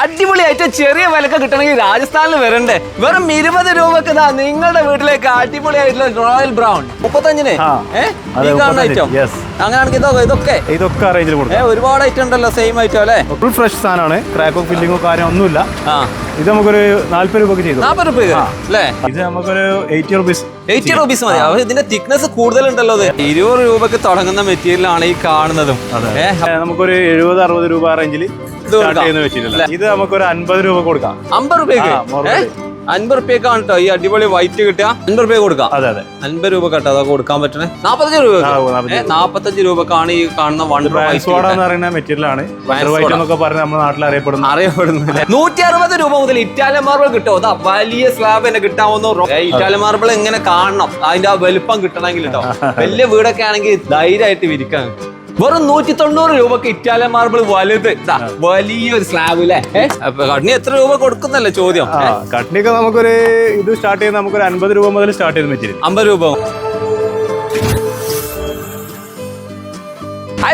അടിപൊളിയായിട്ട് ചെറിയ വിലക്ക് കിട്ടണമെങ്കിൽ രാജസ്ഥാനിൽ വരണ്ടേ. വെറും ഇരുപത് രൂപക്ക് ഇതാ നിങ്ങളുടെ വീട്ടിലേക്ക് അടിപൊളിയായിട്ടുള്ള റോയൽ ബ്രൗൺ മുപ്പത്തഞ്ചിന്? ആ. ഏ? അതെ, ഈ കാണുന്ന 35, ഐറ്റം yes. അങ്ങനെയാണെങ്കിൽ ഇതൊക്കെ? ഇതൊക്കെ ഇതൊക്കെ ഏ ഒരുപാട് ഐറ്റം ഉണ്ടല്ലോ സെയിം ഐറ്റം അല്ലേ? ഫുൾ ഫ്രഷ് സാധനമാണ്. ക്രാക്കോ ഫില്ലിങ്ങോ കാര്യം ഒന്നുമില്ല. ഇത് നമുക്കൊരു നാല്പത് രൂപക്ക് ചെയ്തു നാല്പത് രൂപ അല്ലേ? ഇത് നമുക്കൊരു എയ്റ്റി റുപ്പീസ് എയ്റ്റി റുപ്പീസ് മതി. അപ്പൊ ഇതിന്റെ തിക്നെസ് കൂടുതലുണ്ടല്ലോ അത്. ഇരുപത് രൂപക്ക് തുടങ്ങുന്ന മെറ്റീരിയലാണ് ഈ കാണുന്നതും. നമുക്കൊരു എഴുപത് അറുപത് രൂപ റേഞ്ചിൽ ഇത് സ്റ്റാർട്ട് കൊടുക്കാം. ചെയ്യുന്ന വെച്ചിട്ടില്ല ഇത് നമുക്കൊരു അൻപത് രൂപ കൊടുക്കാം. അമ്പത് ഏ? അൻപത് റുപ്യക്കാണ് കേട്ടോ ഈ അടിപൊളി വൈറ്റ് കിട്ടുക. അൻപത് റുപ്യ കൊടുക്കാം. അതെ അതെ. അൻപത് രൂപ കേട്ടോ അതൊക്കെ കൊടുക്കാൻ പറ്റണേ. നാപ്പത്തഞ്ച് രൂപ നാപ്പത്തഞ്ച് രൂപക്കാണ് ഈ കാണുന്ന വൺ മെറ്റീരിയൽ ആണ്. Transwoda. വൈറ്റ് എന്നൊക്കെ പറഞ്ഞ് നമ്മുടെ നാട്ടിൽ അറിയപ്പെടുന്നു. അറിയപ്പെടുന്നില്ല നൂറ്റി അറുപത് രൂപ മുതൽ ഇറ്റാലിയൻ മാർബിൾ കിട്ടും. അതാ വലിയ സ്ലാബ് തന്നെ കിട്ടാവുന്ന ഇറ്റാലിയൻ മാർബിൾ എങ്ങനെ കാണണം? അതിന്റെ ആ വലുപ്പം കിട്ടണമെങ്കിൽ കേട്ടോ വലിയ വീടൊക്കെ ആണെങ്കിൽ ധൈര്യമായിട്ട് വിരിക്കാൻ. വെറും നൂറ്റി തൊണ്ണൂറ് രൂപക്ക് ഇറ്റാലിയൻ മാർബിൾ വലുത്. വലിയൊരു സ്ലാബ് അല്ലേ കട്നി എത്ര രൂപ കൊടുക്കുന്നല്ലേ ചോദ്യം? കട്നിയൊക്കെ നമുക്കൊരു ഇത് സ്റ്റാർട്ട് ചെയ്യുന്ന നമുക്കൊരു അൻപത് രൂപ മുതൽ സ്റ്റാർട്ട് ചെയ്യുന്ന മെറ്റീരിയൽ അമ്പത് രൂപ.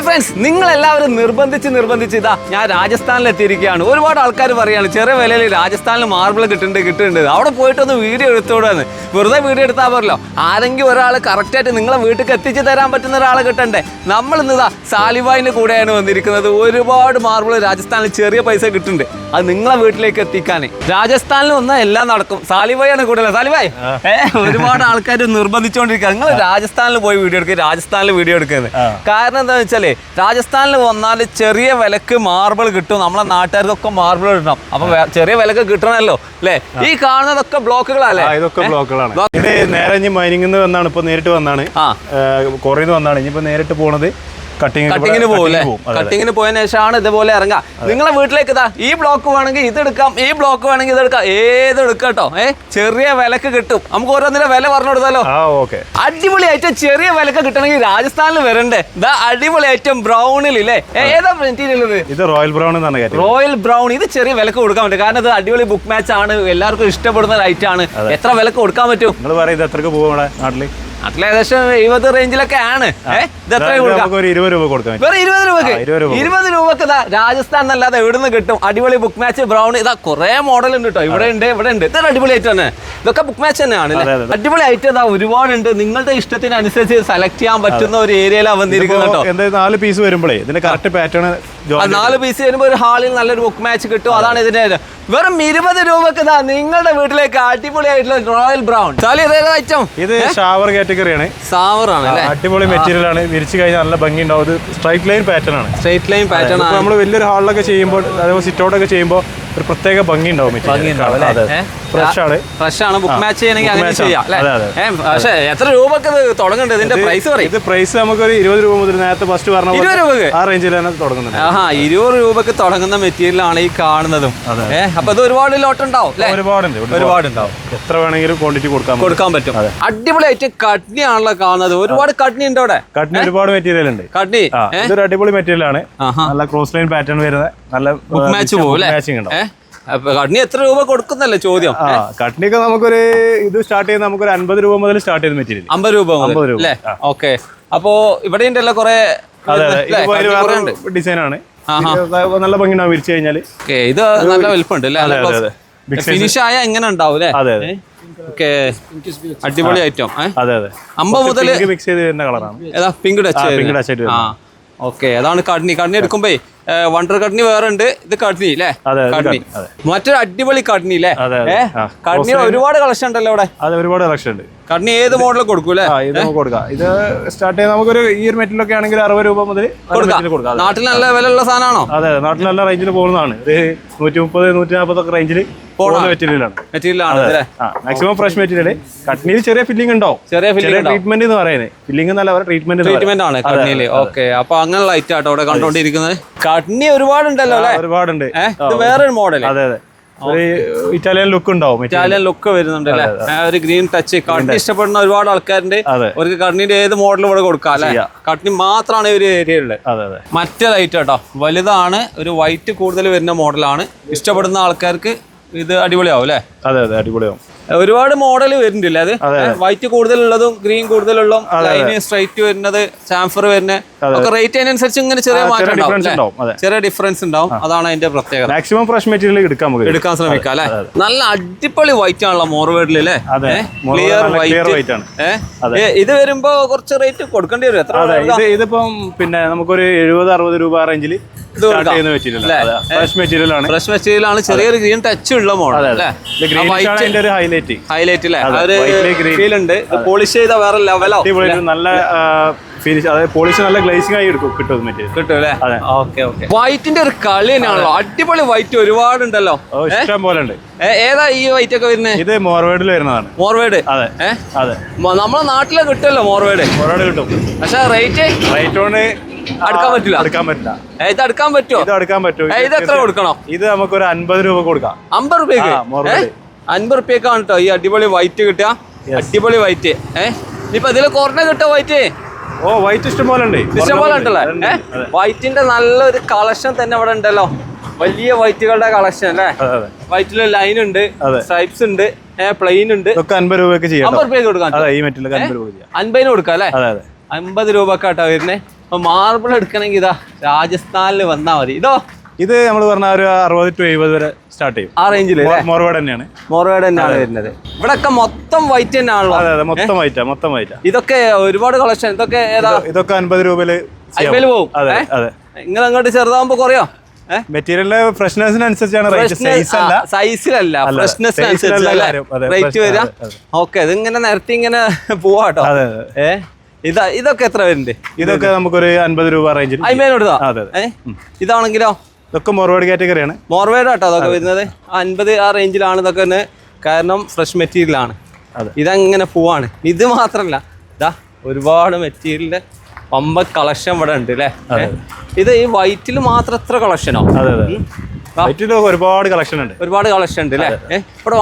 ഫ്രണ്ട്സ് നിങ്ങൾ എല്ലാവരും നിർബന്ധിച്ച് നിർബന്ധിച്ച് ഇതാ ഞാൻ രാജസ്ഥാനിൽ എത്തിയിരിക്കുകയാണ് ഒരുപാട് ആൾക്കാർ പറയാണ് ചെറിയ വിലയിൽ രാജസ്ഥാനിൽ മാർബിൾ കിട്ടുന്നുണ്ട് കിട്ടുന്നുണ്ട്. അവിടെ പോയിട്ടൊന്ന് വീഡിയോ എടുത്തോടാന്ന്. വെറുതെ വീഡിയോ എടുത്താൽ പറയല്ലോ ആരെങ്കിലും ഒരാൾ കറക്റ്റായിട്ട് നിങ്ങളെ വീട്ടിൽ എത്തിച്ചു തരാൻ പറ്റുന്ന ഒരാളെ കിട്ടണ്ടേ? നമ്മൾ ഇന്നിതാ ഇതാ സാലിബായിന്റെ കൂടെയാണ് വന്നിരിക്കുന്നത്. ഒരുപാട് മാർബിൾ രാജസ്ഥാനിൽ ചെറിയ പൈസ കിട്ടുന്നുണ്ട്. അത് നിങ്ങളെ വീട്ടിലേക്ക് എത്തിക്കാൻ രാജസ്ഥാനിൽ വന്നാൽ എല്ലാം നടക്കും. സാലിബായാണ് കൂടുതൽ സാലിബായ് ഒരുപാട് ആൾക്കാർ നിർബന്ധിച്ചുകൊണ്ടിരിക്കുക നിങ്ങൾ രാജസ്ഥാനിൽ പോയി വീഡിയോ എടുക്കുക രാജസ്ഥാനിൽ വീഡിയോ എടുക്കുന്നത് കാരണം എന്താണെന്ന് വെച്ചാലേ രാജസ്ഥാനിൽ വന്നാൽ ചെറിയ വിലക്ക് മാർബിൾ കിട്ടും. നമ്മളെ നാട്ടുകാർക്കൊക്കെ മാർബിൾ കിട്ടണം. അപ്പൊ ചെറിയ വിലക്ക് കിട്ടണമല്ലോ അല്ലേ? ഈ കാണുന്നതൊക്കെ ബ്ലോക്കുകളല്ലേ ഇതൊക്കെ ബ്ലോക്കുകളാണ്. നേരെ മൈനിങ് വന്നാണ്. ഇപ്പൊ നേരിട്ട് വന്നാണ്. കുറയിൽ വന്നാണ്. ഇനിയിപ്പോ നേരിട്ട് പോണത് കട്ടിങ്ങിന് പോകും കട്ടിങ്ങിന് പോയതിനു ശേഷമാണ് ഇതുപോലെ ഇറങ്ങാം നിങ്ങളെ വീട്ടിലേക്ക് ഇതാ ഈ ബ്ലോക്ക് വേണമെങ്കിൽ ഇത് എടുക്കാം ഈ ബ്ലോക്ക് വേണമെങ്കിൽ ഇത് എടുക്കാം. ഏത് എടുക്കട്ടോ കേട്ടോ? ഏ ചെറിയ വിലക്ക് കിട്ടും. നമുക്ക് ഓരോന്നിന്റെ വില പറഞ്ഞു കൊടുത്താലോ? അടിപൊളി ഐറ്റം ചെറിയ വിലക്ക് കിട്ടണമെങ്കിൽ രാജസ്ഥാനിൽ വരണ്ടേ? ഇതാ അടിപൊളി ഐറ്റം ബ്രൗണിൽ ഇല്ലേ? ഏതാ മെറ്റീരിയൽ ഇത്? റോയൽ ബ്രൗൺ എന്നാണ് റോയൽ ബ്രൗൺ ഇത് ചെറിയ വിലക്ക് കൊടുക്കാൻ പറ്റും. കാരണം ഇത് അടിപൊളി ബുക്ക് മാച്ച് ആണ്. എല്ലാവർക്കും ഇഷ്ടപ്പെടുന്ന ഒരു ഐറ്റം ആണ്. എത്ര വിലക്ക് കൊടുക്കാൻ പറ്റും? നിങ്ങൾ പറയുന്നത് എത്രക്ക് പോകും ഇവിടെ നാട്ടിൽ ഏകദേശം എഴുപത് റേഞ്ചിലൊക്കെ ആണ്. ഇരുപത് രൂപ വെറും ഇരുപത് രൂപക്ക്? ഇരുപത് രൂപ. ഇരുപത് രൂപക്ക് ഇതാ രാജസ്ഥാൻ എന്നല്ലാതെ എവിടുന്ന് കിട്ടും? അടിപൊളി ബുക്ക് മാച്ച് ബ്രൗൺ ഇതാ കുറെ മോഡൽ ഉണ്ട് കേട്ടോ ഇവിടെ ഉണ്ട് ഇവിടെ ഉണ്ട്. ഇതൊരു അടിപൊളി ഐറ്റം തന്നെ. ഇതൊക്കെ ബുക്ക് മാച്ച് തന്നെയാണ്. അടിപൊളി ഐറ്റം ഇതാ ഒരുപാടുണ്ട്. നിങ്ങളുടെ ഇഷ്ടത്തിനനുസരിച്ച് സെലക്ട് ചെയ്യാൻ പറ്റുന്ന ഒരു ഏരിയയിലാണ് വന്നിരിക്കുന്നത് കേട്ടോ നാല് പീസ് വരുമ്പോഴേ ഇതിന്റെ കറക്റ്റ് പാറ്റേൺ നാല് പീസ് വരുമ്പോൾ ഒരു ഹാളിൽ നല്ലൊരു ബുക്ക് മാച്ച് കിട്ടും. അതാണ് ഇതിന്റെ ഇത്. വെറും ഇരുപത് രൂപക്ക് നിങ്ങളുടെ വീട്ടിലേക്ക് അടിപൊളിയായിട്ടുള്ള റോയൽ ബ്രൗൺ ഐറ്റം ഇത് കാറ്റഗറി കാറ്റഗറിയാണ് സാവർ ആണ്. അടിപൊളി മെറ്റീരിയൽ ആണ്. വിരിച്ചു കഴിഞ്ഞാൽ നല്ല ഭംഗി ഉണ്ടാവും സ്ട്രൈറ്റ് ലൈൻ പാറ്റേൺ ആണ്. സ്ട്രൈറ്റ് ലൈൻ പാറ്റേൺ ആണ്. നമ്മൾ വലിയൊരു ഹാളിലൊക്കെ ചെയ്യുമ്പോൾ അതേപോലെ സിറ്റ് ഔട്ടൊക്കെ ചെയ്യുമ്പോൾ ഒരു പ്രത്യേക ഭംഗി ഉണ്ടാവും ഭംഗി ഉണ്ടാവും അല്ലേ? ഫ്രഷ് ആണ് ഫ്രഷ് ആണ് ബുക്ക് മാച്ച് ചെയ്യണമെങ്കിൽ അങ്ങനെ ചെയ്യാം. പക്ഷേ എത്ര രൂപക്ക് ഇത് തുടങ്ങുന്നുണ്ട്? ഇതിന്റെ പ്രൈസ് പറയും. ഇത് പ്രൈസ് നമുക്ക് ഒരു ഇരുപത് രൂപ മുതൽ നേരത്തെ ഫസ്റ്റ് പറഞ്ഞ ഇരുപത് രൂപക്ക്? ആ റേഞ്ചിൽ തന്നെ തുടങ്ങുന്നുണ്ട്. ആഹാ ഇരുപത് രൂപക്ക് തുടങ്ങുന്ന മെറ്റീരിയലാണ് ഈ കാണുന്നതും. അപ്പൊ ഇത് ഒരുപാട് ലോട്ട് ഉണ്ടാവും ഒരുപാടുണ്ട് ഒരുപാട്. ഉണ്ടാവും എത്ര വേണമെങ്കിലും ക്വാണ്ടിറ്റി കൊടുക്കാൻ പറ്റും. കൊടുക്കാൻ പറ്റും. അടിപൊളിയായിട്ട് കട്നി ആണല്ലോ കാണുന്നത്. ഒരുപാട് കട്നി ഉണ്ട് അവിടെ? കട്നി ഒരുപാട് മെറ്റീരിയൽ ഉണ്ട്. കട്നി? ആ ഇതൊരു അടിപൊളി മെറ്റീരിയൽ ആണ്. നല്ല ക്രോസ് ലൈൻ പാറ്റേൺ വരുന്ന നല്ല ബുക്ക് മാച്ച് പോകും മാച്ചിങ് ഉണ്ടാവും. കട്നി എത്ര രൂപ കൊടുക്കുന്നല്ലേ ചോദ്യം? കട്നി ഒക്കെ നമുക്കൊരു ഇത് സ്റ്റാർട്ട് ചെയ്യുന്ന നമുക്കൊരു അൻപത് രൂപ മുതൽ സ്റ്റാർട്ട് ചെയ്യുന്ന മെറ്റീരിയൽ. അമ്പത് രൂപ അമ്പത് രൂപ, ഓക്കെ. അപ്പോ ഇവിടെ ഉണ്ടല്ലോ കുറെ ഡിസൈൻ ആണ്. നല്ല ഭംഗി ഉണ്ടാവും വിരിച്ചു കഴിഞ്ഞാൽ ഇത് നല്ല വലുപ്പമുണ്ട് അല്ലേ. ഫിനിഷ് ആയ എങ്ങനെ ഉണ്ടാവും അല്ലേ? അതെ അതെ. അടിപൊളി ഐറ്റം അതെ അതെ. അമ്പത് മുതൽ മിക്സ് ചെയ്ത് വരുന്ന കളറാണ്. Pink touch pink touch okay അതാണ് കഡ്നി കഡ്നി എടുക്കുമ്പോ വണ്ടർ കട്നി വേറെ ഉണ്ട് ഇത് കട്നി അല്ലേ കട്നി. മറ്റൊരു അടിപൊളി കട്നി അല്ലേ. കഡ്നി ഒരുപാട് കളക്ഷൻ ഉണ്ടല്ലോ ഇവിടെ ഒരുപാട് കളക്ഷൻ ഉണ്ട്. കഡ്നി ഏത് മോഡൽ കൊടുക്കും അല്ലേ ആ ഇത് നമുക്ക് കൊടുക്കാം. ഇത് സ്റ്റാർട്ട് ചെയ്യാൻ നമുക്കൊരു ഈ ഒരു മെറ്റലൊക്കെ ആണെങ്കിൽ അറുപത് രൂപ മുതൽ കൊടുക്കാം. നാട്ടിൽ നല്ല വിലയുള്ള സാധനമാണോ? അതെ നാട്ടിൽ നല്ല റേഞ്ചിൽ പോകുന്നതാണ്. ഇത് നൂറ്റി മുപ്പത് നൂറ്റി നാൽപ്പതൊക്കെ റേഞ്ചിൽ പോകുന്ന മെറ്റീരിയലാണ് മെറ്റീരിയൽ മാക്സിമം ഫ്രഷ് മെറ്റീരിയൽ കട്നിയിൽ ചെറിയ ഫില്ലിംഗ് ഉണ്ടാവും. ചെറിയ ട്രീറ്റ്മെന്റ് എന്ന് പറയുന്നത്. ഫില്ലിംഗ് എന്നല്ല അവരുടെ ട്രീറ്റ്മെന്റ് ട്രീറ്റ്മെന്റ് ആണ് കഡ്നിയിൽ ഓക്കെ അപ്പൊ അങ്ങനെ ലൈറ്റ് ആട്ടോ അവിടെ കണ്ടോണ്ടിരിക്കുന്നത്. കഡ്നി ഒരുപാടുണ്ടല്ലോ അല്ലേ? ഒരുപാടുണ്ട്. ഇത് വേറൊരു മോഡൽ അതെ അതെ. ഒരു ഇറ്റാലിയൻ ലുക്ക് ഉണ്ടാവും ഇറ്റാലിയൻ ലുക്ക് വരുന്നുണ്ട് അല്ലേ? ഒരു ഗ്രീൻ ടച്ച് കട്ടി ഇഷ്ടപ്പെടുന്ന ഒരുപാട് ആൾക്കാരുണ്ട്. അവർക്ക് കണ്ണിന്റെ ഏത് മോഡൽ ഇവിടെ കൊടുക്കാം അല്ലെ? കട്ടിന് മാത്രമാണ് ഒരു ഏരിയയിലുള്ളത് മറ്റേ ലൈറ്റ് കേട്ടോ. വലുതാണ് ഒരു വൈറ്റ് കൂടുതൽ വരുന്ന മോഡലാണ് ഇഷ്ടപ്പെടുന്ന ആൾക്കാർക്ക് ഇത് അടിപൊളിയാവും അല്ലേ? അതെ അതെ അടിപൊളിയാവും. ഒരുപാട് മോഡൽ വരുന്നുണ്ടല്ലേ അത്? വൈറ്റ് കൂടുതലുള്ളതും ഗ്രീൻ കൂടുതലുള്ളതും ലൈന് സ്ട്രൈറ്റ് വരുന്നത് ചാംഫർ വരുന്നത് ഒക്കെ റേറ്റ് അതിനനുസരിച്ച് ഇങ്ങനെ ചെറിയ മാറ്റം ഉണ്ടാവും ചെറിയ ഡിഫറൻസ് ഉണ്ടാവും. അതാണ് അതിന്റെ പ്രത്യേകത. മാക്സിമം ഫ്രഷ് മെറ്റീരിയൽ എടുക്കാൻ എടുക്കാൻ ശ്രമിക്കാം അല്ലേ? നല്ല അടിപൊളി വൈറ്റ് ആണല്ലോ മോർവേഡിൽ അല്ലേ? ക്ലിയർ വൈറ്റ് ആണ്. ഇത് വരുമ്പോ കുറച്ച് റേറ്റ് കൊടുക്കേണ്ടി വരും. എത്ര ഇത് ഇതിപ്പം പിന്നെ നമുക്കൊരു എഴുപത് അറുപത് രൂപ റേഞ്ചിൽ ഫ്രഷ് മെറ്റീരിയൽ ആണ്. ഫ്രഷ് മെറ്റീരിയൽ ആണ്. ചെറിയൊരു ഗ്രീൻ ടച്ച് ഉള്ള മോഡൽ അല്ലേ? ഒരു ഹൈലൈറ്റ് ഹൈലൈറ്റ് ഒരു. ഫീൽ ഉണ്ട്. പോളിഷ് ചെയ്ത വേറെ ലെവലോ നല്ല ഫിനിഷ് അതായത് പോളിഷ് നല്ല ഗ്ലേസിംഗ് ആയി എടുക്കും കിട്ടും മെറ്റീരിയൽ കിട്ടും അല്ലേ ഓക്കെ ഓക്കെ. വൈറ്റിന്റെ ഒരു കളി തന്നെയാണല്ലോ. അടിപൊളി വൈറ്റ് ഒരുപാട് ഉണ്ടല്ലോ ഇഷ്ടം പോലെ ഉണ്ട്. ഏതാ ഈ വൈറ്റ് ഒക്കെ വരുന്നത് ഇത് മോർവേഡിൽ വരുന്നതാണ്. മോർവേഡ് അതെ അതെ. നമ്മളെ നാട്ടിലെ കിട്ടുമല്ലോ മോർവേഡ് മോർവേഡ് കിട്ടും. പക്ഷെ റേറ്റ് റേറ്റ് കൊണ്ട് അടുക്കാൻ പറ്റില്ല? അടുക്കാൻ പറ്റില്ല. ഇത് അടുക്കാൻ പറ്റുമോ? ഇത് അടുക്കാൻ പറ്റുമോ ഇത് എത്ര കൊടുക്കണോ? ഇത് നമുക്കൊരു അൻപത് രൂപ കൊടുക്കാം. അമ്പത് രൂപ മോർവേഡ്. അൻപത് റുപ്യക്കാണ് കേട്ടോ ഈ അടിപൊളി വൈറ്റ് കിട്ടുക. അടിപൊളി വൈറ്റ് ഏഹ് ഇപ്പൊ ഇതിൽ കുറഞ്ഞ കിട്ടുക വൈറ്റ് ഓ വൈറ്റ് ഇഷ്ടംപോലെ ഇഷ്ടംപോലെ ഉണ്ട്. ഇഷ്ടം ഉണ്ടല്ലേ ഏഹ് വൈറ്റിന്റെ നല്ലൊരു കളക്ഷൻ തന്നെ ഇവിടെ ഉണ്ടല്ലോ. വലിയ വൈറ്റുകളുടെ കളക്ഷൻ അല്ലേ? വൈറ്റിൽ ലൈൻ ഉണ്ട്. സ്ട്രൈപ്സ് ഉണ്ട് പ്ലെയിൻ ഉണ്ട്. അൻപത് രൂപയ്ക്ക് ചെയ്യാം അമ്പത് റുപ്യക്ക് കൊടുക്കാം അൻപതിന് കൊടുക്കാം അല്ലേ? അമ്പത് രൂപ കേട്ടോ വരുന്നേ. അപ്പൊ മാർബിൾ എടുക്കണമെങ്കിൽ ഇതാ രാജസ്ഥാനിൽ വന്നാ മതി. ഇതോ? ഇത് നമ്മൾ പറഞ്ഞ ഒരു അറുപത് ടു എഴുപത് വരെ സ്റ്റാർട്ട് ചെയ്യും. ആ റേഞ്ചിൽ മോർവേഡ് തന്നെയാണ്. മോർവേഡ് തന്നെയാണ് വരുന്നത്. ഇവിടൊക്കെ മൊത്തം വൈറ്റ് തന്നെയാണല്ലോ. അതെ അതെ മൊത്തം വൈറ്റാ മൊത്തം വൈറ്റാ ഇതൊക്കെ ഒരുപാട് കളക്ഷൻ ഇതൊക്കെ ഏതാ? ഇതൊക്കെ അൻപത് രൂപയിൽ ചെയ്യാം. പോകും. അതെ അതെ. നിങ്ങൾ അങ്ങോട്ട് ചെറുതാകുമ്പോ കുറയോ? മെറ്റീരിയലിന്റെ ഫ്രഷ്നെസിനനുസരിച്ചാണ് സൈസിലല്ല അല്ല, ഫ്രഷ്നെസ് size ലല്ല അനുസരിച്ച് കാര്യം. അതെ, റേറ്റ് വരിക. ഓക്കെ ഇതിങ്ങനെ നിരത്തി ഇങ്ങനെ പോവാട്ടോ ഏ? ഇതാ ഇതൊക്കെ എത്ര വരുന്നുണ്ട്? ഇതൊക്കെ നമുക്കൊരു അൻപത് രൂപ റേഞ്ചിൽ അതെ ഇതാണെങ്കിലോ? ഇതൊക്കെ മോർവേഡ് കാറ്റഗറിയാണ്. മോർവേഡ് ആട്ടോ അതൊക്കെ വരുന്നത്. അൻപത് ആ റേഞ്ചിലാണ് ഇതൊക്കെ തന്നെ കാരണം ഫ്രഷ് മെറ്റീരിയൽ ആണ് അതെ. ഇതങ്ങനെ പോവാണ്. ഇത് മാത്രല്ല. ഇതാ ഒരുപാട് മെറ്റീരിയലിന്റെ പമ്പ കളക്ഷൻ ഇവിടെ ഉണ്ട് അല്ലേ? ഇത് ഈ വൈറ്റിൽ മാത്രം എത്ര കളക്ഷനോ? അതെ അതെ വൈറ്റിൽ ഒരുപാട് കളക്ഷൻ ഉണ്ട്. ഒരുപാട് കളക്ഷൻ ഉണ്ട് അല്ലേ? ഇവിടെ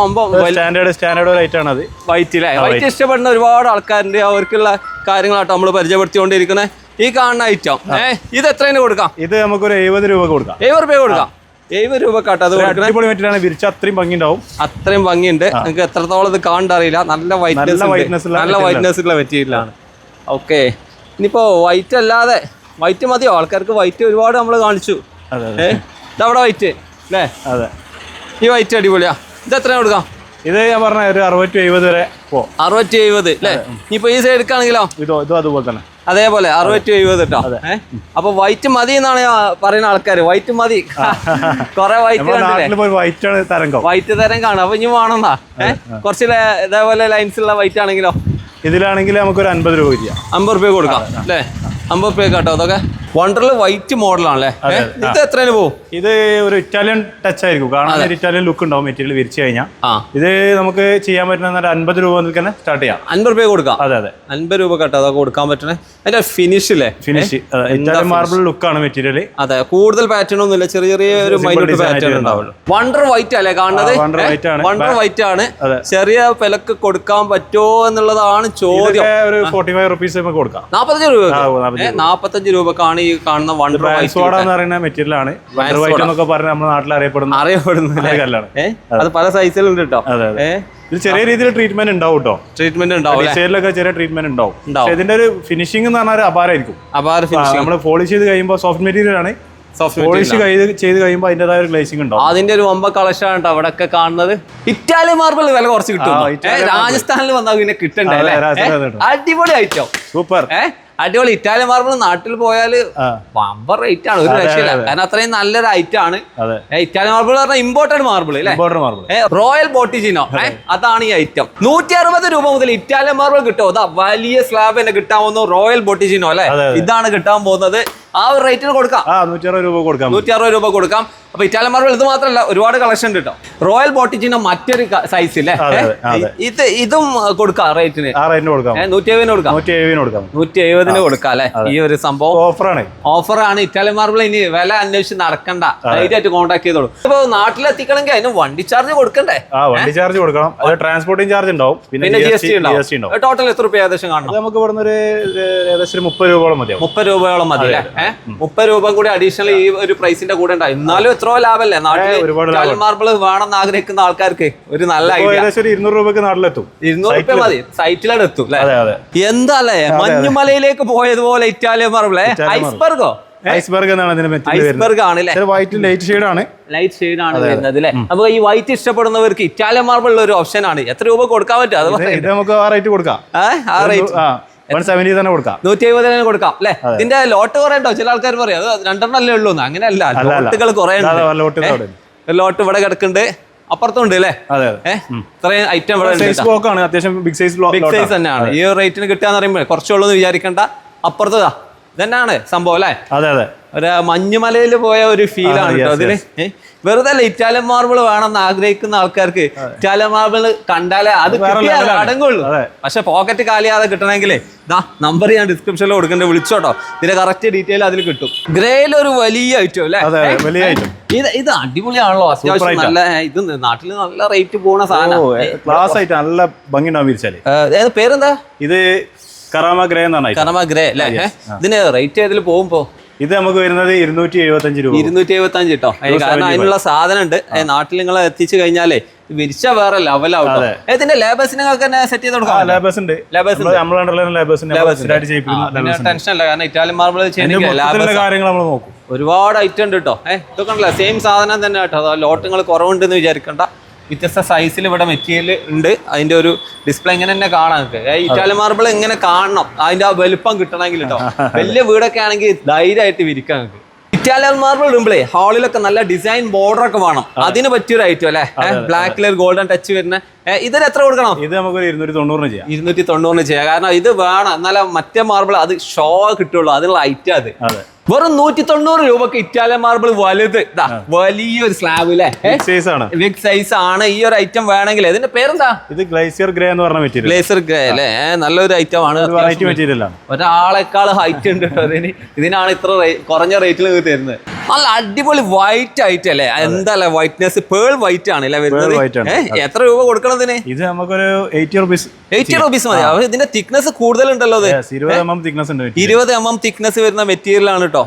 സ്റ്റാൻഡേർഡ് സ്റ്റാൻഡേർഡ് വൈറ്റ് ആണ് അത് വൈറ്റ് അല്ലേ വൈറ്റ് ഇഷ്ടപ്പെടുന്ന ഒരുപാട് ആൾക്കാരുണ്ട്. അവർക്കുള്ള കാര്യങ്ങളാട്ടോ നമ്മൾ പരിചയപ്പെടുത്തിക്കൊണ്ടിരിക്കുന്നത് ഈ കാണുന്ന ഐറ്റം ഏ ഇത് എത്രയാണ് കൊടുക്കാം? ഇത് നമുക്കൊരു എഴുപത് രൂപ കൊടുക്കാം. എഴുപത് രൂപ കൊടുക്കാം. എഴുപത് രൂപ കാട്ടോ അത് അടിപൊളി മെറ്റീരിയലാണ് വിരിച്ച അത്രയും ഭംഗി ഉണ്ടാവും അത്രയും ഭംഗിയുണ്ട്. നിങ്ങൾക്ക് എത്രത്തോളം ഇത് കാണണ്ടറിയില്ല നല്ല വൈറ്റ്നസ് നല്ല വൈറ്റ്നസ് ഉള്ള മെറ്റീരിയലാണ് ഓക്കെ ഇനിയിപ്പോ വൈറ്റ് അല്ലാതെ വൈറ്റ് മതിയോ? ആൾക്കാർക്ക് വൈറ്റ് ഒരുപാട് നമ്മൾ കാണിച്ചു. ഇതവിടെ വൈറ്റ് അല്ലേ? അതെ. ഈ വൈറ്റ് അടിപൊളിയാ. ഇത് എത്ര കൊടുക്കാം? ഇത് ഞാൻ പറഞ്ഞ ഒരു അറുപത് ടു എഴുപത് വരെ പോ. അറുപത്തി എഴുപത് അല്ലേ? ഇനിയിപ്പോ ഈ സൈഡ് എടുക്കുകയാണെങ്കിലോ ഇതോ ഇതോ അതുപോലെ തന്നെ. അതേപോലെ അറുപത്തി എഴുപത് കേട്ടോ അപ്പൊ വൈറ്റ് മതി എന്നാണ് പറയുന്ന ആൾക്കാർ വൈറ്റ് മതി. കൊറേ വൈറ്റ് കണ്ടില്ലേ? വൈറ്റ് തരം കാണും. അപ്പൊ ഇനി വേണമെന്നാ. കുറച്ച് ഇതേപോലെ ലൈൻസ് ഉള്ള വൈറ്റ് ആണെങ്കിലോ? ഇതിലാണെങ്കിൽ നമുക്ക് ഒരു അൻപത് രൂപ അമ്പത് രൂപ കൊടുക്കാം. അല്ലേ? അമ്പത് രൂപ കേട്ടോ അതൊക്കെ വണ്ടറിൽ വൈറ്റ് മോഡലാണല്ലേ ഇത് എത്ര പോവും? ഇത് ഒരു ഇറ്റാലിയൻ ടച്ച് ആയിരിക്കും. കാരണം ഇറ്റാലിയൻ ലുക്ക് ഉണ്ടാവും മെറ്റീരിയൽ വിരിച്ചു കഴിഞ്ഞാൽ. ഇത് നമുക്ക് ചെയ്യാൻ പറ്റുന്ന അൻപത് രൂപ മുതൽ തന്നെ സ്റ്റാർട്ട് ചെയ്യാം. അൻപത് രൂപ കൊടുക്കാം. അതെ അതെ. അൻപത് രൂപ കേട്ടോ? അതൊക്കെ കൊടുക്കാൻ പറ്റണേ. അതിന്റെ ഫിനിഷ് അല്ലേ ഫിനിഷ് ഇറ്റാലിയൻ മാർബിൾ ലുക്കാണ് മെറ്റീരിയൽ അതെ കൂടുതൽ പാറ്റേൺ ഒന്നുമില്ല. ചെറിയ ചെറിയ ഒരു മൈന്യൂട്ട് പാറ്റേൺ ഉണ്ടാവുള്ളൂ. വണ്ടർ വൈറ്റ് അല്ലേ കാണുന്നത്. വണ്ടർ വൈറ്റ് ആണ്. ചെറിയ വിലക്ക് കൊടുക്കാൻ പറ്റുമോ എന്നുള്ളതാണ് ചോദ്യം. ഒരു ഫോർട്ടി ഫൈവ് റുപ്പീസ് കൊടുക്കാം. നാപ്പത്തഞ്ച് രൂപ. നാപ്പത്തഞ്ച് രൂപക്കാണ് ഈ കാണുന്ന വണ്ടർ എന്ന് പറയുന്ന മെറ്റീരിയൽ ആണ് വണ്ടർ വൈറ്റ് എന്നൊക്കെ പറഞ്ഞ് നമ്മുടെ നാട്ടിൽ അറിയപ്പെടുന്ന അറിയപ്പെടുന്നത് കല്ലാണ്. അത്. പല സൈസിലുണ്ട് കേട്ടോ ഇത് ചെറിയ രീതിയിൽ ട്രീറ്റ്മെന്റ് ഉണ്ടാവും കേട്ടോ ട്രീറ്റ്മെന്റ് ഉണ്ടാവും ഡിസൈനിലൊക്കെ ചെറിയ ട്രീറ്റ്മെന്റ് ഉണ്ടാവും. ഇതിന്റെ ഒരു ഫിനിഷിംഗ് എന്ന് പറഞ്ഞാൽ അപാരമായിരിക്കും. അപാര ഫിനിഷിംഗ് നമ്മൾ പോളിഷ് ചെയ്ത് കഴിയുമ്പോൾ സോഫ്റ്റ് മെറ്റീരിയൽ ആണ്. പോളിഷ് ചെയ്ത് കഴിയുമ്പോൾ അതിന്റേതായ ഒരു ഗ്ലേസിംഗ് ഉണ്ടാവും. അതിന്റെ ഒരു വമ്പ കളക്ഷൻ ആണ് അവിടെ ഒക്കെ കാണുന്നത്. ഇറ്റാലിയൻ മാർബിൾ വില കുറച്ച് കിട്ടും രാജസ്ഥാനിൽ വന്നാൽ പിന്നെ കിട്ടണ്ടേ. അടിപൊളി ആയിട്ടോ സൂപ്പർ. ഏ? അടിപൊളി ഇറ്റാലിയൻ മാർബിൾ നാട്ടിൽ പോയാൽ പമ്പർ റേറ്റ് ആണ് ഒരു രക്ഷയില്ല. കാരണം അത്രയും നല്ലൊരു ഐറ്റം ആണ്. ഇറ്റാലിയൻ മാർബിൾ പറഞ്ഞാൽ ഇമ്പോർട്ടഡ് മാർബിൾ റോയൽ ബോട്ടിജിനോ അതാണ് ഈ ഐറ്റം നൂറ്റി അറുപത് രൂപ മുതൽ ഇറ്റാലിയൻ മാർബിൾ കിട്ടുമോ അതാ വലിയ സ്ലാബ് തന്നെ കിട്ടാൻ പോകുന്നു റോയൽ ബോട്ടിജിനോ അല്ലെ. ഇതാണ് കിട്ടാൻ പോകുന്നത്. ആ ഒരു റേറ്റിന് കൊടുക്കാം. നൂറ്റി അറുപത് രൂപ കൊടുക്കാം. നൂറ്റി അറുപത് രൂപ കൊടുക്കാം. അപ്പൊ ഇറ്റാലിയൻ മാർബിൾ ഇത് മാത്രമല്ല ഒരുപാട് കളക്ഷൻ ഉണ്ട് കേട്ടോ റോയൽ ബോട്ടിച്ചിന്റെ മറ്റൊരു സൈസ് അല്ലേ. ഇത് ഇതും കൊടുക്കാം റേറ്റിന് ആ റേറ്റിന് കൊടുക്കാം. നൂറ്റി എഴുപതിന് കൊടുക്കാം. നൂറ്റി എഴുപതിന് കൊടുക്കാം. നൂറ്റി എഴുപതിന് കൊടുക്കാം അല്ലെ? ഈ ഒരു സംഭവം. ഓഫറാണ് ഓഫറാണ് ഇറ്റാലിയൻ മാർബിൾ ഇനി വില അന്വേഷിച്ച് നടക്കണ്ട. ഡയറക്റ്റ് കോൺടാക്ട് ചെയ്തോളൂ. ഇപ്പൊ നാട്ടിലെത്തിക്കണമെങ്കിൽ അതിന് വണ്ടി ചാർജ് കൊടുക്കണ്ടേ? ആ വണ്ടി ചാർജ് കൊടുക്കണം. ട്രാൻസ്പോർട്ടിംഗ് ചാർജ് ഉണ്ടാവും. പിന്നെ ജി എസ് ടി ഉണ്ടാവും. ടോട്ടൽ എത്ര രൂപ ഏകദേശം കാണണം? നമുക്ക് ഇവിടുന്ന് ഒരു ഏകദേശം മുപ്പത് രൂപയോളം മതി മുപ്പത് രൂപയോളം മതി അല്ലേ? മുപ്പത് രൂപ കൂടി അഡീഷണൽ ഈ ഒരു പ്രൈസിന്റെ കൂടെ ഉണ്ടാവും. എന്നാലും എത്രയോ ലാഭമല്ലേ നാട്ടിൽ മാർബിൾ വേണമെന്ന് ആഗ്രഹിക്കുന്ന ആൾക്കാർക്ക് ഒരു നല്ല ഐഡിയ ഇരുന്നൂറ് രൂപക്ക് നാട്ടിലെത്തും. ഇരുന്നൂറ് രൂപ മതി. സൈറ്റിലാണ് എത്തും അല്ലേ? അതെ അതെ. എന്താ അല്ലേ മഞ്ഞുമലയിലേക്ക് പോയതുപോലെ ഇറ്റാലിയൻ മാർബിൾ ഐസ്ബർഗോ ഐസ്ബർഗ് എന്നാണ് അതിന്റെ ഐസ്ബർഗ് ആണ് വൈറ്റ് ലൈറ്റ് ഷെയ്ഡ് ആണ്. ലൈറ്റ് ഷെയ്ഡ് ആണ് വരുന്നത് അല്ലേ? അപ്പൊ ഈ വൈറ്റ് ഇഷ്ടപ്പെടുന്നവർക്ക് ഇറ്റാലിയൻ മാർബിൾ ഒരു ഓപ്ഷൻ ആണ്. എത്ര രൂപ കൊടുക്കാൻ പറ്റും? അത് നമുക്ക് ആ റേറ്റ് കൊടുക്കാം. ആ റേറ്റ് ആ വൺ സെവന്റി തന്നെ കൊടുക്കാം. നൂറ്റി എഴുപതിന് കൊടുക്കാം അല്ലേ? ഇതിന്റെ ലോട്ട് കുറെ ഉണ്ടോ? ചില ആൾക്കാർ പറയും അത് രണ്ടെണ്ണം അല്ലേ ഉള്ളൂ അങ്ങനെയല്ല അല്ല. ലോട്ടുകൾ കുറെ ലോട്ട് ഇവിടെ കിടക്കുന്നുണ്ട് അപ്പുറത്തുണ്ട് അല്ലേ? ഇത്രയും ഐറ്റം ഇവിടെ സൈസ് ബ്ലോക്ക് ആണ് അത്യാവശ്യം ബിഗ് സൈസ് ബിഗ് സൈസ് തന്നെയാണ്. ഈ റേറ്റിന് കിട്ടുക പറയുമ്പോൾ കുറച്ചുള്ളൂ എന്ന് വിചാരിക്കണ്ട. അപ്പുറത്തതാ ഇതന്നെയാണ് സംഭവം അല്ലേ? അതെ അതെ. ഒരു മഞ്ഞുമലയിൽ പോയ ഒരു ഫീൽ ആണ്? കേട്ടോ അതിൽ. വെറുതെ അല്ല ഇറ്റാലിയൻ മാർബിൾ വേണമെന്ന് ആഗ്രഹിക്കുന്ന ആൾക്കാർക്ക് ഇറ്റാലിയൻ മാർബിൾ കണ്ടാലേ അത്. അടങ്ങുള്ളൂ. പക്ഷെ പോക്കറ്റ് കാലിയാതെ കിട്ടണമെങ്കിൽ ദാ നമ്പർ ഞാൻ ഡിസ്ക്രിപ്ഷനിൽ കൊടുക്കണ്ടേ വിളിച്ചോട്ടോ ഇതിന്റെ കറക്റ്റ് ഡീറ്റെയിൽ അതിൽ കിട്ടും. ഗ്രേയിൽ ഒരു വലിയ ഐറ്റം അല്ലേ? വലിയ ഐറ്റം ഇത് ഇത് അടിപൊളിയാണല്ലോ അത്യാവശ്യം. നല്ല ഇത് നാട്ടിൽ നല്ല റേറ്റ് പോണ സാധനം. ക്ലാസ് ആയിട്ട് നല്ല ഭംഗി ഉണ്ടാവും ഏത് പേരെന്താ? ഇത് കറാമ ഗ്രേ എന്നാണ് കറാമ ഗ്രേ അല്ലേ? ഇതിന് റേറ്റ് ഏതിൽ പോകുമ്പോ ഇത് നമുക്ക് വരുന്നത് ഇരുന്നൂറ്റി എഴുപത്തി അഞ്ച് രൂപ ഇരുന്നൂറ്റി എഴുപത്തി അഞ്ച് കേട്ടോ കാരണം അതിനുള്ള സാധനം ഉണ്ട് നാട്ടിൽ നിങ്ങൾ എത്തിച്ചു കഴിഞ്ഞാലേ വിരിച്ച വേറെ ലെവലാവും ഇതിന്റെ ലേബേഴ്സിനെ നിങ്ങൾക്ക് തന്നെ സെറ്റ് ചെയ്ത് കൊടുക്കാം ലേബേഴ്സ് ഉണ്ട്. ടെൻഷൻ ഇല്ല. കാരണം ഇറ്റാലിയൻ മാർബിൾ കാര്യങ്ങൾ നമ്മൾ നോക്കും. ഒരുപാട് ഐറ്റം ഉണ്ട് കേട്ടോ ഏഹ് ഇതൊക്കെ സെയിം സാധനം തന്നെ കേട്ടോ ലോട്ടുകൾ കുറവുണ്ടെന്ന് വിചാരിക്കണ്ട. വ്യത്യസ്ത സൈസിൽ ഇവിടെ മെറ്റീരിയൽ ഉണ്ട്. അതിന്റെ ഒരു ഡിസ്പ്ലേ ഇങ്ങനെ തന്നെ കാണാൻ ഇറ്റാലി ഇറ്റാലിയൻ മാർബിൾ എങ്ങനെ കാണണം. അതിന്റെ ആ വലുപ്പം കിട്ടണമെങ്കിൽ കേട്ടോ വലിയ വീടൊക്കെ ആണെങ്കിൽ ധൈര്യമായിട്ട് വിരിക്കാം നിങ്ങൾക്ക്. ഇറ്റാലിയൻ മാർബിൾ ഇടുമ്പോഴേ ഹാളിലൊക്കെ നല്ല ഡിസൈൻ ബോർഡർ ഒക്കെ വേണം. അതിന് പറ്റിയൊരു ഐറ്റം അല്ലേ? ബ്ലാക്കിൽ ഒരു ഗോൾഡൻ ടച്ച് വരുന്ന ഇതിന് എത്ര കൊടുക്കണം? ഇത് നമുക്കൊരു ഇരുന്നൂറ്റി തൊണ്ണൂറിന് ചെയ്യാം. ഇരുന്നൂറ്റി തൊണ്ണൂറിന് ചെയ്യാം. കാരണം ഇത് വേണം. എന്നാലും മറ്റേ മാർബിൾ അത് ഷോ കിട്ടുള്ളൂ. അതിനുള്ള ഐറ്റം അത്. വെറും നൂറ്റി തൊണ്ണൂറ് രൂപക്ക് ഇറ്റാലിയൻ മാർബിൾ വലുത്. ഇതാ വലിയൊരു സ്ലാബ് അല്ലേ സൈസ് ആണ്. ബിഗ് സൈസ് ആണ്. ഈ ഒരു ഐറ്റം വേണമെങ്കിൽ. ഇതിന്റെ പേരെന്താ? ഇത് ഗ്ലേസിയർ ഗ്രേ എന്ന് പറഞ്ഞ മെറ്റീരിയൽ ഗ്ലേസിയർ ഗ്രേ അല്ലേ നല്ലൊരു ഐറ്റം ആണ്. വെറൈറ്റി മെറ്റീരിയൽ ആണ്. ഒരാളെക്കാൾ ഹൈറ്റ് ഉണ്ട് കേട്ടോ ഇതിന്. ഇതിനാണ് ഇത്ര കുറഞ്ഞ റേറ്റിൽ നിങ്ങൾക്ക് തരുന്നത്. നല്ല അടിപൊളി വൈറ്റ് ആയിട്ട് അല്ലേ എന്താ വൈറ്റ്നെസ് പേൾ വൈറ്റ് ആണ് അല്ലേ വരുന്നത്? എത്ര രൂപ കൊടുക്കണം ഇതിന് ഇത് നമുക്കൊരു എയ്റ്റി റുപ്പീസ് എയ്റ്റി റുപ്പീസ് മതി. ഇതിന്റെ തിക്നെസ് കൂടുതലുണ്ടല്ലോ ഉണ്ടല്ലോ ഇരുപത് എം എം തിക്നസ് ഉണ്ട്. ഇരുപത് എം എം തിക്നെസ് വരുന്ന മെറ്റീരിയൽ ആണ് കേട്ടോ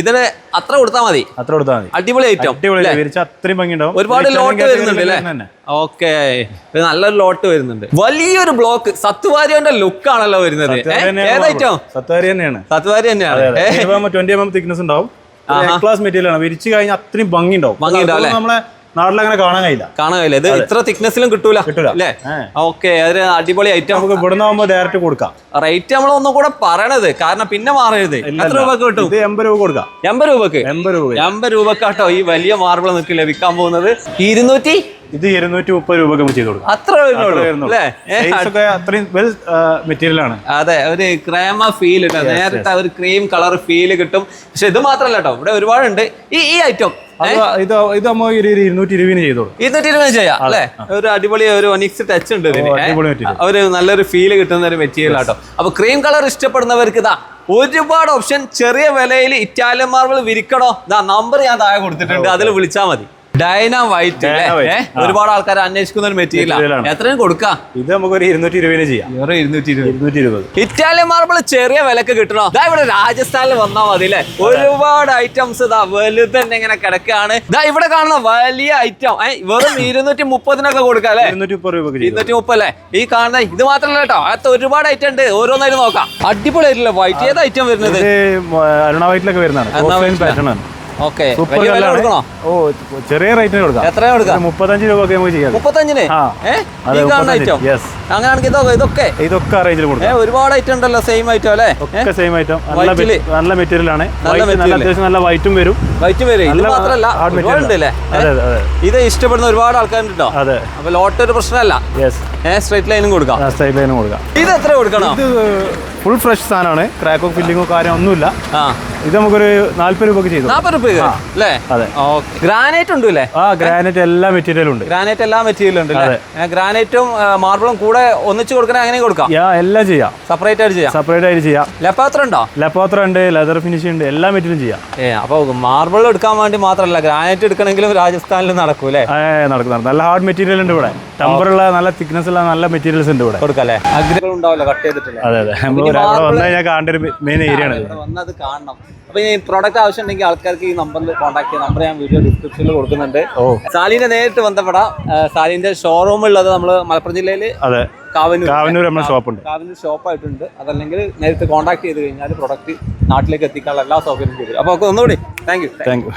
ഇതിന് അത്ര കൊടുത്താൽ മതി. അത്ര കൊടുത്താൽ മതി. അടിപൊളി ഐറ്റം അത്രയും ഭംഗി ഒരുപാട് ലോട്ട് വരുന്നുണ്ട് അല്ലേ? ഓക്കെ. നല്ലൊരു ലോട്ട് വരുന്നുണ്ട്. വലിയൊരു ബ്ലോക്ക് സത്വാരിയുടെ ലുക്ക് ആണല്ലോ വരുന്നത്. ഏതായിട്ടോ സത്വാരി തന്നെയാണ് സത്വാരി തന്നെയാണ്. ട്വന്റി എം എം തിക്നസ് ഉണ്ടാവും. ക്ലാസ് മെറ്റീരിയൽ ആണ്. വിരിച്ചു കഴിഞ്ഞാൽ അത്രയും ഭംഗി ഉണ്ടാവും നമ്മളെ നാട്ടിൽ അങ്ങനെ കാണാൻ കഴിയില്ല. കാണാൻ കഴിയില്ല. ഇത് ഇത്ര തിക്നെസ്സിലും കിട്ടൂല. കിട്ടൂല. അല്ലേ. ഓക്കെ അതൊരു അടിപൊളി ഐറ്റം നമുക്ക് ഇവിടുന്ന് ആകുമ്പോൾ ഡയറക്റ്റ് കൊടുക്കാം. റേറ്റ് നമ്മൾ ഒന്നും കൂടെ പറയണത്. കാരണം പിന്നെ മാറരുത്. എത്ര രൂപക്ക് കിട്ടും? എൺപത് രൂപ കൊടുക്കാം. എൺപത് രൂപക്ക്? എൺപത് രൂപ എൺപത് രൂപക്കാട്ടോ ഈ വലിയ മാർബിൾ നിങ്ങൾക്ക് ലഭിക്കാൻ പോകുന്നത്? ഇരുന്നൂറ്റി ഇത് ഇരുന്നൂറ്റി മുപ്പത് രൂപക്ക് നമുക്ക് ചെയ്ത് കൊടുക്കാം. അത്ര വരുന്നുള്ളൂ. അത്രയും വെൽ മെറ്റീരിയൽ ആണ്. അതെ ഒരു ക്രേമ ഫീൽ കിട്ടും നേരത്തെ ഒരു ക്രീം കളർ ഫീൽ കിട്ടും. പക്ഷെ ഇത് മാത്രമല്ല കേട്ടോ ഇവിടെ ഒരുപാടുണ്ട്. ഈ ഈ ഐറ്റം ഇത് ഇത് ഒരു ഇരുന്നൂറ്റി ഇരുപതിന് ചെയ്ത് കൊടുക്കും. ഇരുന്നൂറ്റി ഇരുപത് ചെയ്യാം അല്ലേ? ഒരു അടിപൊളി ഒരു ഒനിക്സ് ടച്ച് ഉണ്ട് ഇതിന്. ഒരു നല്ലൊരു ഫീൽ കിട്ടുന്ന ഒരു മെറ്റീരിയൽ ആട്ടോ. അപ്പൊ ക്രീം കളർ ഇഷ്ടപ്പെടുന്നവർക്ക് ഇതാ ഒരുപാട് ഓപ്ഷൻ ചെറിയ വിലയിൽ ഇറ്റാലിയൻ മാർബിൾ വിരിക്കണോ? ഇതാ നമ്പർ ഞാൻ താഴെ കൊടുത്തിട്ടുണ്ട്. അതിൽ വിളിച്ചാൽ മതി. ഡൈന വൈറ്റ് ഒരുപാട് ആൾക്കാർ അന്വേഷിക്കുന്ന ഒരു മെറ്റീരിയൽ. എത്രയും കൊടുക്കാം? ഇത് നമുക്ക് ഒരു ഇരുന്നൂറ്റി ഇരുപതിന് ചെയ്യാം. ഇരുന്നൂറ്റി ഇരുപത്. ഇറ്റാലിയൻ മാർബിൾ ചെറിയ വിലക്ക് കിട്ടണോ? ഇതാ ഇവിടെ രാജസ്ഥാനിൽ വന്നാൽ മതി അല്ലേ ഒരുപാട് ഐറ്റംസ് ഇതാ വലുത് തന്നെ ഇങ്ങനെ കിടക്കുകയാണ് ഇതാ ഇവിടെ കാണുന്ന വലിയ ഐറ്റം വെറും ഇരുന്നൂറ്റി മുപ്പതിനൊക്കെ കൊടുക്കാം അല്ലേ ഇരുന്നൂറ്റി മുപ്പത് അല്ലേ ഈ കാണുന്ന ഇത് മാത്രമല്ല കേട്ടോ അകത്ത് ഒരുപാട് ഐറ്റം ഉണ്ട്. ഓരോന്നായിട്ട് നോക്കാം. അടിപൊളിയായിട്ടില്ല വൈറ്റ് ഏത് ഐറ്റം വരുന്നത്? അരുണ വൈറ്റിലൊക്കെ വരുന്നതാണ്. ഓക്കെ. ഓ ചെറിയ റേറ്റിന് കൊടുക്കാം. എത്രയാ കൊടുക്കാം? മുപ്പത്തഞ്ച് രൂപ നമുക്ക് ചെയ്യാം. മുപ്പത്തഞ്ചിന്. അങ്ങനെയാണെങ്കിൽ ഇതൊക്കെ ഇതൊക്കെ. റേഞ്ചിൽ കൊടുക്കാം. ഒരുപാട് ഐറ്റം ഉണ്ടല്ലോ സെയിം ഐറ്റം അല്ലേ? ഒക്കെ സെയിം ഐറ്റം നല്ല നല്ല മെറ്റീരിയൽ ആണ്. നല്ല White നല്ല അത്യാവശ്യം നല്ല വൈറ്റും വരും. വൈറ്റ് വരും. ഇത് മാത്രമല്ല hard അല്ലേ അതെ അതെ അതെ. ഇത് ഇഷ്ടപ്പെടുന്ന ഒരുപാട് ആൾക്കാരുണ്ടോ അതെ. അപ്പൊ ലോട്ട് ഒരു പ്രശ്നമല്ല. സ്ട്രൈറ്റ് ലൈനും കൊടുക്കാം. സ്ട്രൈറ്റ് ലൈനും കൊടുക്കാം. ഇത് എത്ര കൊടുക്കണം? ഇത് ഫുൾ ഫ്രഷ് സാധനമാണ്. ക്രാക്കോ ഫില്ലിങ്ങോ കാര്യം ഒന്നുമില്ല. ഇത് നമുക്കൊരു നാല്പത് രൂപക്ക് ചെയ്തു. നാപ്പത് രൂപ അല്ലേ അതെ. ഗ്രാനൈറ്റ് ഉണ്ട് അല്ലേ ആ ഗ്രാനൈറ്റ് എല്ലാ മെറ്റീരിയലും ഉണ്ട്. ഗ്രാനൈറ്റ് എല്ലാ മെറ്റീരിയലും ഉണ്ട് ഗ്രാനൈറ്റും മാർബിളും കൂടെ ഒന്നിച്ച് കൊടുക്കണേ അങ്ങനെ കൊടുക്കാം? എല്ലാം ചെയ്യാം. സെപ്പറേറ്റ് ആയിട്ട് ചെയ്യാം? സെപ്പറേറ്റ് ആയിട്ട് ചെയ്യാം. ലെപ്പാത്ര ഉണ്ടോ? ലപ്പോത്ര ഉണ്ട് ലെതർ ഫിനിഷ് ഉണ്ട് എല്ലാ മെറ്റീരിയലും ചെയ്യാം. ഏ അപ്പൊ മാർബിൾ എടുക്കാൻ വേണ്ടി മാത്രമല്ല ഗ്രാനൈറ്റ് എടുക്കണമെങ്കിലും രാജസ്ഥാനിൽ നടക്കും അല്ലേ നടക്കും നല്ല ഹാർഡ് മെറ്റീരിയൽ ഉണ്ട് ഇവിടെ. ടമ്പറുള്ള നല്ല തിക്നെസ് ഉള്ള നല്ല മെറ്റീരിയൽസ് ഉണ്ട് ഇവിടെ. കൊടുക്കാം അല്ലേ അഗ്രഹം ഉണ്ടാവില്ല കട്ട് ചെയ്തിട്ടില്ല. അതെ അതെ. ഇവിടെ വന്നു കഴിഞ്ഞാൽ കാണേണ്ട ഒരു മെയിൻ ഏരിയ ആണ്. ഇവിടെ കാണണം. അപ്പൊ ഈ പ്രോഡക്റ്റ് ആവശ്യം ഉണ്ടെങ്കിൽ ആൾക്കാർക്ക് ഈ നമ്പറിൽ കോൺടാക്ട് ചെയ്യാം. നമ്പർ ഞാൻ വീഡിയോ ഡിസ്ക്രിപ്ഷനിൽ കൊടുക്കുന്നുണ്ട്. സാലിനെ നേരിട്ട് ബന്ധപ്പെടാം. സാലിന്റെ ഷോറൂം ഉള്ളത് നമ്മൾ മലപ്പുറം ജില്ലയിൽ അതെ. കാവന്നൂർ കാവന്നൂർ നമ്മുടെ ഷോപ്പുണ്ട് കാവിന്റെ ഷോപ്പായിട്ടുണ്ട് അതല്ലെങ്കിൽ നേരിട്ട് കോൺടാക്ട് ചെയ്ത് കഴിഞ്ഞാൽ പ്രൊഡക്റ്റ് നാട്ടിലേക്ക് എത്തിക്കാനുള്ള എല്ലാ സൗകര്യവും ചെയ്തു അപ്പോൾ ഒന്നുകൂടി. Thank you thank you